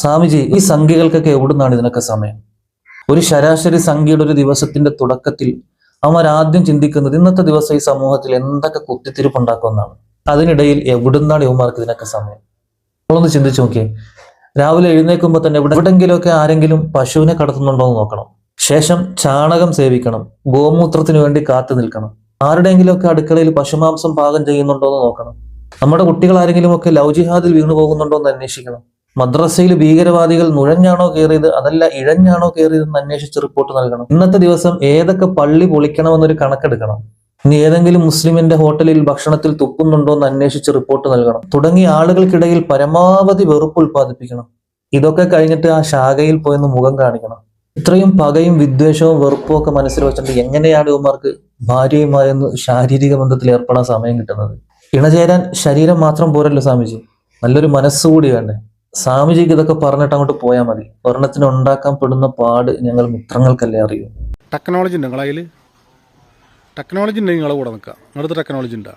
സ്വാമിജി ഈ സംഖ്യകൾക്കൊക്കെ എവിടുന്നാണ് ഇതിനൊക്കെ സമയം? ഒരു ശരാശരി സംഖ്യയുടെ ഒരു ദിവസത്തിന്റെ തുടക്കത്തിൽ അവൻ ആദ്യം ചിന്തിക്കുന്നത് ഇന്നത്തെ ദിവസം ഈ സമൂഹത്തിൽ എന്തൊക്കെ കുത്തിത്തിരിപ്പുണ്ടാക്കുമെന്നാണ് അതിനിടയിൽ എവിടുന്നാണ് യുവമാർക്ക് ഇതിനൊക്കെ സമയം? നമ്മളൊന്ന് ചിന്തിച്ചു നോക്കിയേ. രാവിലെ എഴുന്നേൽക്കുമ്പോൾ തന്നെ എവിടെ എവിടെങ്കിലുമൊക്കെ ആരെങ്കിലും പശുവിനെ കടത്തുന്നുണ്ടോ എന്ന് നോക്കണം. ശേഷം ചാണകം സേവിക്കണം. ഗോമൂത്രത്തിന് വേണ്ടി കാത്തു നിൽക്കണം. ആരുടെയെങ്കിലുമൊക്കെ അടുക്കളയിൽ പശുമാംസം പാകം ചെയ്യുന്നുണ്ടോ എന്ന് നോക്കണം. നമ്മുടെ കുട്ടികൾ ആരെങ്കിലുമൊക്കെ ലവ് ജിഹാദിൽ വീണു പോകുന്നുണ്ടോ എന്ന് അന്വേഷിക്കണം. മദ്രസയിൽ ഭീകരവാദികൾ നുഴഞ്ഞാണോ കയറിയത്? അതല്ല ഇഴഞ്ഞാണോ കയറിയത് എന്ന് അന്വേഷിച്ച് റിപ്പോർട്ട് നൽകണം. ഇന്നത്തെ ദിവസം ഏതൊക്കെ പള്ളി പൊളിക്കണമെന്നൊരു കണക്കെടുക്കണം. ഇനി ഏതെങ്കിലും മുസ്ലിമിന്റെ ഹോട്ടലിൽ ഭക്ഷണത്തിൽ തുപ്പുന്നുണ്ടോ എന്ന് അന്വേഷിച്ച് റിപ്പോർട്ട് നൽകണം. തുടങ്ങിയ ആളുകൾക്കിടയിൽ പരമാവധി വെറുപ്പ് ഉൽപ്പാദിപ്പിക്കണം. ഇതൊക്കെ കഴിഞ്ഞിട്ട് ആ ശാഖയിൽ പോയെന്ന് മുഖം കാണിക്കണം. ഇത്രയും പകയും വിദ്വേഷവും വെറുപ്പും ഒക്കെ മനസ്സിൽ വെച്ചിട്ട് എങ്ങനെയാണ് ഇവന്മാർക്ക് ഭാര്യയുമായൊന്ന് ശാരീരിക ബന്ധത്തിൽ ഏർപ്പെടാൻ സമയം കിട്ടുന്നത്? ഇണചേരാൻ ശരീരം മാത്രം പോരല്ലോ സ്വാമിജി. നല്ലൊരു മനസ്സുകൂടി വേണ്ടേ? സ്വാമിജിക്ക് ഇതൊക്കെ പറഞ്ഞിട്ട് അങ്ങോട്ട് പോയാൽ മതി. ഒരെണ്ണത്തിന് ഉണ്ടാക്കാൻ പെടുന്ന പാട് ഞങ്ങൾ മിത്രങ്ങൾക്കല്ലേ അറിയൂ. ടെക്നോളജി ഉണ്ട് നിങ്ങളതിൽ ടെക്നോളജി ഉണ്ടെങ്കിൽ നിങ്ങളെ കൂടെ നിൽക്കുക നിങ്ങളുടെ ടെക്നോളജി ഉണ്ടോ?